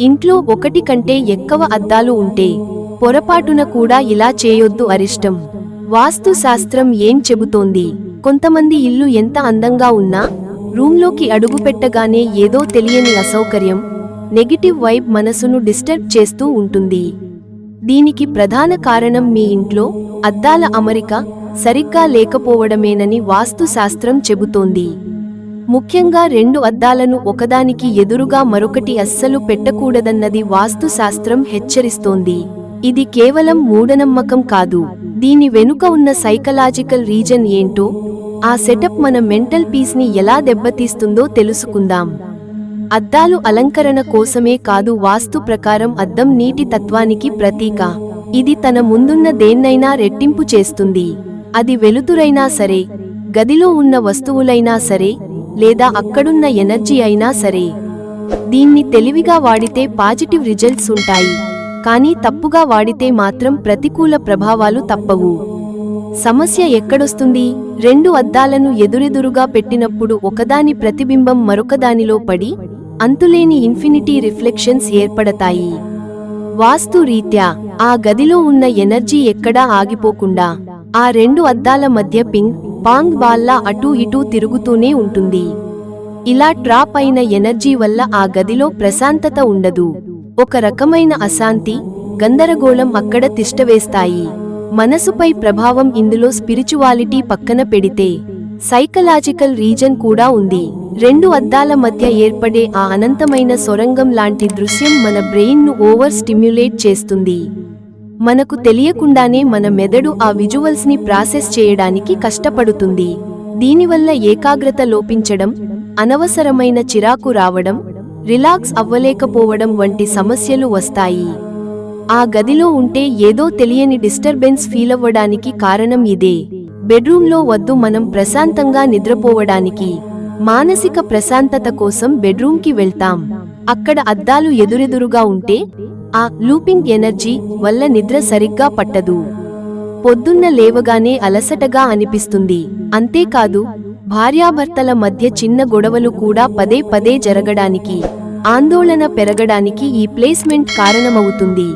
ఇంట్లో ఒకటి కంటే ఎక్కువ అద్దాలు ఉంటే పొరపాటున కూడా ఇలా చేయొద్దు అరిష్టం. వాస్తు శాస్త్రం ఏం చెబుతోంది? కొంతమంది ఇల్లు ఎంత అందంగా ఉన్నా రూంలోకి అడుగుపెట్టగానే ఏదో తెలియని అసౌకర్యం నెగిటివ్ వైబ్ మనసును డిస్టర్బ్ చేస్తూ ఉంటుంది. దీనికి ప్రధాన కారణం మీ ఇంట్లో అద్దాల అమరిక సరిగ్గా లేకపోవడమేనని వాస్తు శాస్త్రం చెబుతోంది. ముఖ్యంగా రెండు అద్దాలను ఒకదానికి ఎదురుగా మరొకటి అస్సలు పెట్టకూడదన్నది వాస్తుశాస్త్రం హెచ్చరిస్తోంది. ఇది కేవలం మూఢనమ్మకం కాదు. దీని వెనుక ఉన్న సైకలాజికల్ రీజన్ ఏంటో ఆ సెటప్ మన మెంటల్ పీస్ని ఎలా దెబ్బతీస్తుందో తెలుసుకుందాం. అద్దాలు అలంకరణ కోసమే కాదు వాస్తు ప్రకారం అద్దం నీటి తత్వానికి ప్రతీక. ఇది తన ముందున్న దేన్నైనా రెట్టింపు చేస్తుంది. అది వెలుతురైనా సరే గదిలో ఉన్న వస్తువులైనా సరే లేదా అక్కడున్న ఎనర్జీ అయినా సరే. దీన్ని తెలివిగా వాడితే పాజిటివ్ రిజల్ట్స్ ఉంటాయి. కానీ తప్పుగా వాడితే మాత్రం ప్రతికూల ప్రభావాలు తప్పవు. సమస్య ఎక్కడొస్తుంది? రెండు అద్దాలను ఎదురెదురుగా పెట్టినప్పుడు ఒకదాని ప్రతిబింబం మరొకదానిలో పడి అంతులేని ఇన్ఫినిటీ రిఫ్లెక్షన్స్ ఏర్పడతాయి. వాస్తు రీత్యా ఆ గదిలో ఉన్న ఎనర్జీ ఎక్కడా ఆగిపోకుండా ఆ రెండు అద్దాల మధ్య పింగ్ పాంగ్ బాల్లా అటూ ఇటూ తిరుగుతూనే ఉంటుంది. ఇలా ట్రాప్ అయిన ఎనర్జీ వల్ల ఆ గదిలో ప్రశాంతత ఉండదు. ఒక రకమైన అశాంతి గందరగోళం అక్కడ తిష్టవేస్తాయి. మనసుపై ప్రభావం ఇందులో స్పిరిచువాలిటీ పక్కన పెడితే సైకలాజికల్ రీజన్ కూడా ఉంది. రెండు అద్దాల మధ్య ఏర్పడే ఆ అనంతమైన సొరంగం లాంటి దృశ్యం మన బ్రెయిన్ను ఓవర్ స్టిమ్యులేట్ చేస్తుంది. మనకు తెలియకుండానే మన మెదడు ఆ విజువల్స్ని ప్రాసెస్ చేయడానికి కష్టపడుతుంది. దీనివల్ల ఏకాగ్రత లోపించడం అనవసరమైన చిరాకు రావడం రిలాక్స్ అవ్వలేకపోవడం వంటి సమస్యలు వస్తాయి. ఆ గదిలో ఉంటే ఏదో తెలియని డిస్టర్బెన్స్ ఫీలవ్వడానికి కారణం ఇదే. బెడ్రూంలో వద్దు మనం ప్రశాంతంగా నిద్రపోవడానికి మానసిక ప్రశాంతత కోసం బెడ్రూంకి వెళ్తాం. అక్కడ అద్దాలు ఎదురెదురుగా ఉంటే ఆ లూపింగ్ ఎనర్జీ వల్ల నిద్ర సరిగ్గా పట్టదు. పొద్దున్న లేవగానే అలసటగా అనిపిస్తుంది. అంతేకాదు భార్యాభర్తల మధ్య చిన్న గొడవలు కూడా పదే పదే జరగడానికి ఆందోళన పెరగడానికి ఈ ప్లేస్మెంట్ కారణమవుతుంది.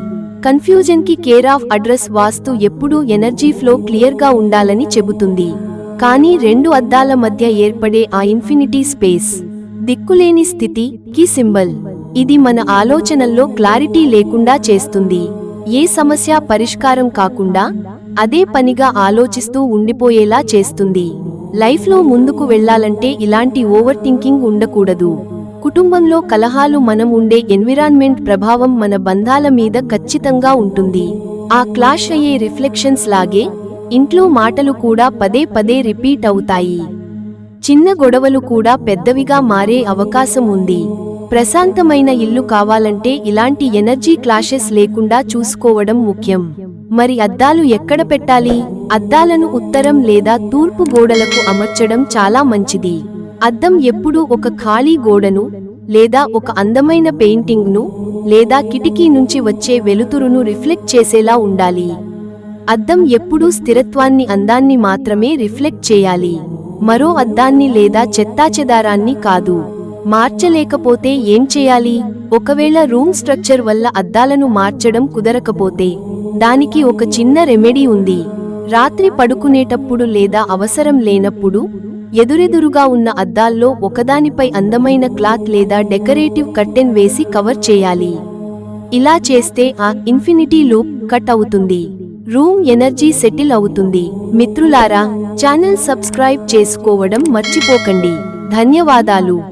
కన్ఫ్యూజన్కి కేర్ ఆఫ్ అడ్రస్ వాస్తు ఎప్పుడూ ఎనర్జీ ఫ్లో క్లియర్గా ఉండాలని చెబుతుంది. కానీ రెండు అద్దాల మధ్య ఏర్పడే ఆ ఇన్ఫినిటీ స్పేస్ దిక్కులేని స్థితి కి సింబల్. ఇది మన ఆలోచనల్లో క్లారిటీ లేకుండా చేస్తుంది. ఏ సమస్య పరిష్కారం కాకుండా అదే పనిగా ఆలోచిస్తూ ఉండిపోయేలా చేస్తుంది. లైఫ్లో ముందుకు వెళ్ళాలంటే ఇలాంటి ఓవర్ థింకింగ్ ఉండకూడదు. కుటుంబంలో కలహాలు మనం ఉండే ఎన్విరాన్మెంట్ ప్రభావం మన బంధాల మీద ఖచ్చితంగా ఉంటుంది. ఆ క్లాష్ అయ్యే రిఫ్లెక్షన్స్ లాగే ఇంట్లో మాటలు కూడా పదే పదే రిపీట్ అవుతాయి. చిన్న గొడవలు కూడా పెద్దవిగా మారే అవకాశం ఉంది. ప్రశాంతమైన ఇల్లు కావాలంటే ఇలాంటి ఎనర్జీ క్లాషెస్ లేకుండా చూసుకోవడం ముఖ్యం. మరి అద్దాలు ఎక్కడ పెట్టాలి? అద్దాలను ఉత్తరం లేదా తూర్పు గోడలకు అమర్చడం చాలా మంచిది. అద్దం ఎప్పుడూ ఒక ఖాళీ గోడను లేదా ఒక అందమైన పెయింటింగ్ను లేదా కిటికీ నుంచి వచ్చే వెలుతురును రిఫ్లెక్ట్ చేసేలా ఉండాలి. అద్దం ఎప్పుడూ స్థిరత్వాన్ని అందాన్ని మాత్రమే రిఫ్లెక్ట్ చేయాలి. మరో అద్దాన్ని లేదా చెత్తాచెదారాన్ని కాదు. మార్చలేకపోతే ఏం చేయాలి? ఒకవేళ రూమ్ స్ట్రక్చర్ వల్ల అద్దాలను మార్చడం కుదరకపోతే దానికి ఒక చిన్న రెమెడీ ఉంది. రాత్రి పడుకునేటప్పుడు లేదా అవసరం లేనప్పుడు ఎదురెదురుగా ఉన్న అద్దాల్లో ఒకదానిపై అందమైన క్లాత్ లేదా డెకరేటివ్ కర్టెన్ వేసి కవర్ చేయాలి. ఇలా చేస్తే ఆ ఇన్ఫినిటీ లూప్ కట్ అవుతుంది. రూమ్ ఎనర్జీ సెటిల్ అవుతుంది. మిత్రులారా ఛానల్ సబ్స్క్రైబ్ చేసుకోవడం మర్చిపోకండి. ధన్యవాదాలు.